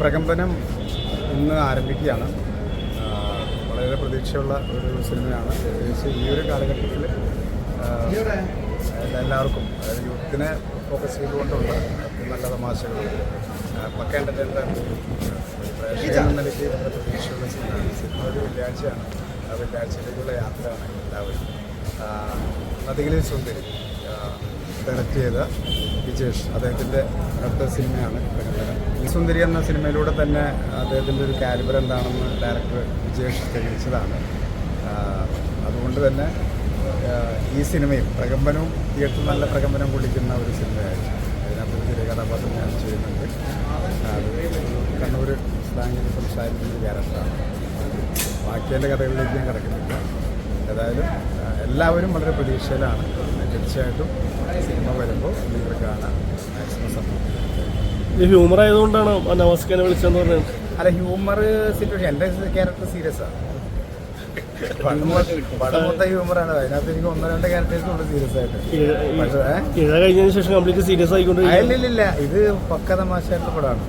പ്രകമ്പനം ഇന്ന് ആരംഭിക്കുകയാണ്. വളരെ പ്രതീക്ഷയുള്ള ഒരു സിനിമയാണ്. പ്രത്യേകിച്ച് ഈ ഒരു കാലഘട്ടത്തിൽ എല്ലാവർക്കും അതായത് യൂത്തിനെ ഫോക്കസ് ചെയ്തുകൊണ്ടുള്ള നല്ല തമാശകൾ പക്ക എന്റർടൈൻമെന്റ് പ്രേക്ഷകൻ നിലയ്ക്ക് പ്രതീക്ഷയുള്ള സിനിമയാണ്. സിനിമ ഒരു വെള്ളിയാഴ്ചയാണ്. ആ വെള്ളിയാഴ്ചയിലേക്കുള്ള യാത്രയാണ് എല്ലാവരും. നദികളിൽ സുന്ദരി ഡയറക്റ്റ് ചെയ്ത വിജേഷ് അദ്ദേഹത്തിന്റെ അടുത്ത സിനിമയാണ് പ്രകടനം. ഈ സുന്ദരി എന്ന സിനിമയിലൂടെ തന്നെ അദ്ദേഹത്തിന്റെ ഒരു കാലിബർ എന്താണെന്ന് ഡയറക്ടർ വിജേഷ് തെളിയിച്ചതാണ്. അതുകൊണ്ട് തന്നെ ഈ സിനിമയും പ്രകമ്പനവും തിയേറ്ററിൽ നല്ല പ്രകമ്പനം കൊള്ളിക്കുന്ന ഒരു സിനിമയായിരുന്നു അതിനകത്ത് ചെറിയ കഥാപാത്രം ഞാൻ ചെയ്യുന്നുണ്ട്. കണ്ണൂർ സ്ലാങ്ങിൽ സംസാരിക്കുന്ന ക്യാരക്ടറാണ്. ബാക്കി കഥകളിലേക്ക് ഞാൻ കിടക്കുന്നില്ല. ഏതായാലും എല്ലാവരും വളരെ പ്രതീക്ഷയിലാണ്. തീർച്ചയായിട്ടും സിനിമ വരുമ്പോൾ നിങ്ങൾ കാണാൻ മാക്സിമം സപ്പോർട്ട് ഇത് ഹ്യൂമർ ആയതുകൊണ്ടാണ് നമസ്കാരം വിളിച്ചതെന്ന് പറഞ്ഞത്? അല്ല ഹ്യൂമർ സിറ്റുവേഷൻ എന്റെ ക്യാരക്ടർ സീരിയസ് ആണ്. ഹ്യൂമറാണ് അതിനകത്ത് എനിക്ക് ഒന്നോ രണ്ട് ക്യാരക്ടേഴ്സ് ഉണ്ട് സീരിയസ് ആയിട്ട്. കഴിഞ്ഞതിന് ശേഷം കംപ്ലീറ്റ് സീരിയസ് ആയിക്കൊണ്ട് ഇല്ല ഇത് പക്ക തമാശയായിട്ടുള്ള പടമാണ്.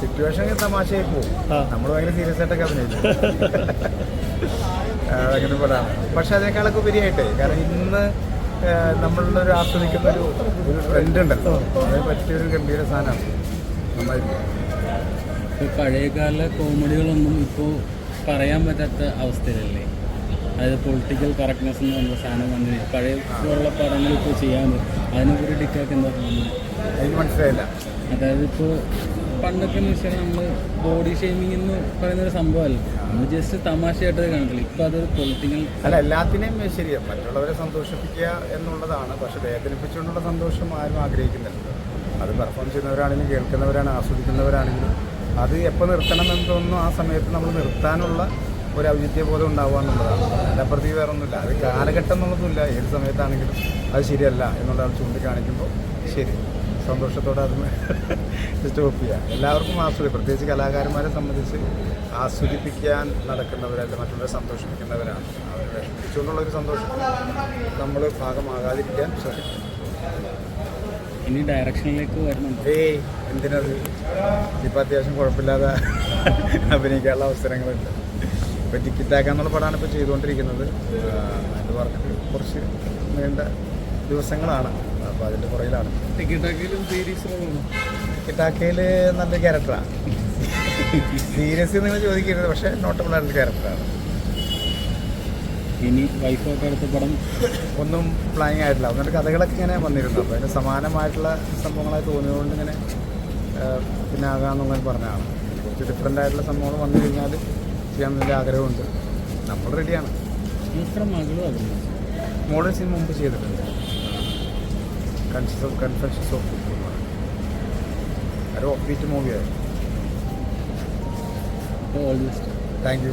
സിറ്റുവേഷൻ തമാശയായി പോകും നമ്മൾ ഭയങ്കര സീരിയസ് ആയിട്ടൊക്കെ അഭിനയിച്ചു അങ്ങനെ പടമാണ്. പക്ഷെ അതിനേക്കാളൊക്കെ ഉപരിയായിട്ടേ. കാരണം ഇന്ന് നമ്മളുടെ ഒരു ആസ്വദിക്കുന്ന ഒരു ഒരു ട്രെൻഡ് ഉണ്ടല്ലോ അതിനെ പറ്റിയൊരു ഗംഭീര സാധനമാണ്. നന്നായിരിക്കും പഴയകാല കോമഡികളൊന്നും ഇപ്പോൾ പറയാൻ പറ്റാത്ത അവസ്ഥയിലല്ലേ? അതായത് പൊളിറ്റിക്കൽ കറക്റ്റ്നെസ് എന്ന് പറഞ്ഞ സാധനം വന്നു പഴയ ഉള്ള പടങ്ങൾ ഇപ്പോൾ ചെയ്യാൻ അതിനെക്കുറിച്ച് ഡിക്കാക്ക് എന്താ തോന്നുന്നത്? അതിന് മനസ്സിലായില്ല. അതായത് ഇപ്പോൾ പണ്ടൊക്കെ എന്ന് വെച്ചാൽ നമ്മൾ ബോഡി ഷേമിംഗ് എന്ന് പറയുന്ന ഒരു സംഭവമല്ല? നമ്മൾ ജസ്റ്റ് തമാശയായിട്ട് കാണത്തില്ല ഇപ്പൊ അതൊരു പൊളിറ്റിക്കൽ അല്ല എല്ലാത്തിനെയും ശരിയാണ് മറ്റുള്ളവരെ സന്തോഷിപ്പിക്കുക എന്നുള്ളതാണ്. പക്ഷെ വേദനിപ്പിച്ചുകൊണ്ടുള്ള സന്തോഷം ആരും ആഗ്രഹിക്കുന്നില്ല. അത് പെർഫോം ചെയ്യുന്നവരാണെങ്കിലും കേൾക്കുന്നവരാണ് ആസ്വദിക്കുന്നവരാണെങ്കിലും അത് എപ്പോൾ നിർത്തണം എന്ന് തോന്നുന്നു ആ സമയത്ത് നമ്മൾ നിർത്താനുള്ള ഒരു ഔചിത്യ ബോധം ഉണ്ടാവുക എന്നുള്ളതാണ്. അതിന്റെ അപ്പുറത്തേക്ക് വേറെ ഒന്നുമില്ല അത് കാലഘട്ടം എന്നുള്ളതുമില്ല. ഏത് സമയത്താണെങ്കിലും അത് ശരിയല്ല എന്നുള്ളത് ചൂണ്ടിക്കാണിക്കുമ്പോൾ ശരി. സന്തോഷത്തോടെ അത് സ്റ്റോപ്പ് ചെയ്യുക എല്ലാവർക്കും ആസ്വദിക്കും. പ്രത്യേകിച്ച് കലാകാരന്മാരെ സംബന്ധിച്ച് ആസ്വദിപ്പിക്കാൻ നടക്കുന്നവരല്ല മറ്റുള്ളവരെ സന്തോഷിപ്പിക്കുന്നവരാണ്. അവരെ വിഷമിപ്പിച്ചുകൊണ്ടുള്ള ഒരു സന്തോഷം നമ്മൾ ഭാഗമാകാതിരിക്കാൻ ശ്രമിക്കും. ഇനി ഡയറക്ഷനിലേക്ക് വരുന്നുണ്ട്? ഏയ് എന്തിനത്? ഇപ്പം അത്യാവശ്യം കുഴപ്പമില്ലാതെ അഭിനയിക്കാനുള്ള അവസരങ്ങളുണ്ട്. ഇപ്പം ടിക്കറ്റാക്കാന്നുള്ള പടമാണ് ഇപ്പോൾ ചെയ്തുകൊണ്ടിരിക്കുന്നത്. അതിന്റെ വർക്ക് കുറച്ച് നീണ്ട ദിവസങ്ങളാണ്. അപ്പോൾ അതിന്റെ പുറകിലാണ്. കിട്ടാക്കയിൽ നല്ല ക്യാരക്ടറാണ് സീരിയസ് നിങ്ങൾ ചോദിക്കരുത് പക്ഷേ നോട്ടബിൾ ആയിട്ടുള്ള ക്യാരക്ടറാണ് ഇനി വൈഫൊക്കെ അടുത്ത പടം ഒന്നും പ്ലാനിങ് ആയിട്ടില്ല. അതുകൊണ്ട് കഥകളൊക്കെ ഇങ്ങനെ വന്നിരുന്നു. അപ്പോൾ അതിന് സമാനമായിട്ടുള്ള സംഭവങ്ങളായി തോന്നിയതുകൊണ്ട് ഇങ്ങനെ പിന്നെ ആകാമെന്നുള്ളത് പറഞ്ഞതാണ്. കുറച്ച് ഡിഫറെന്റ് ആയിട്ടുള്ള സംഭവങ്ങൾ വന്നു കഴിഞ്ഞാൽ ചെയ്യാൻ നല്ല ആഗ്രഹമുണ്ട്. നമ്മൾ റെഡിയാണ് മോഡൽ സിനിമ മുമ്പ് ചെയ്തിട്ടുണ്ട്. ഓഫ് കൺഫെഷൻസ് ഓഫ് ഒരു ഓഫ് ബീറ്റ് മൂവിയായിരുന്നു ഓൾ ജസ്റ്റ് താങ്ക് യു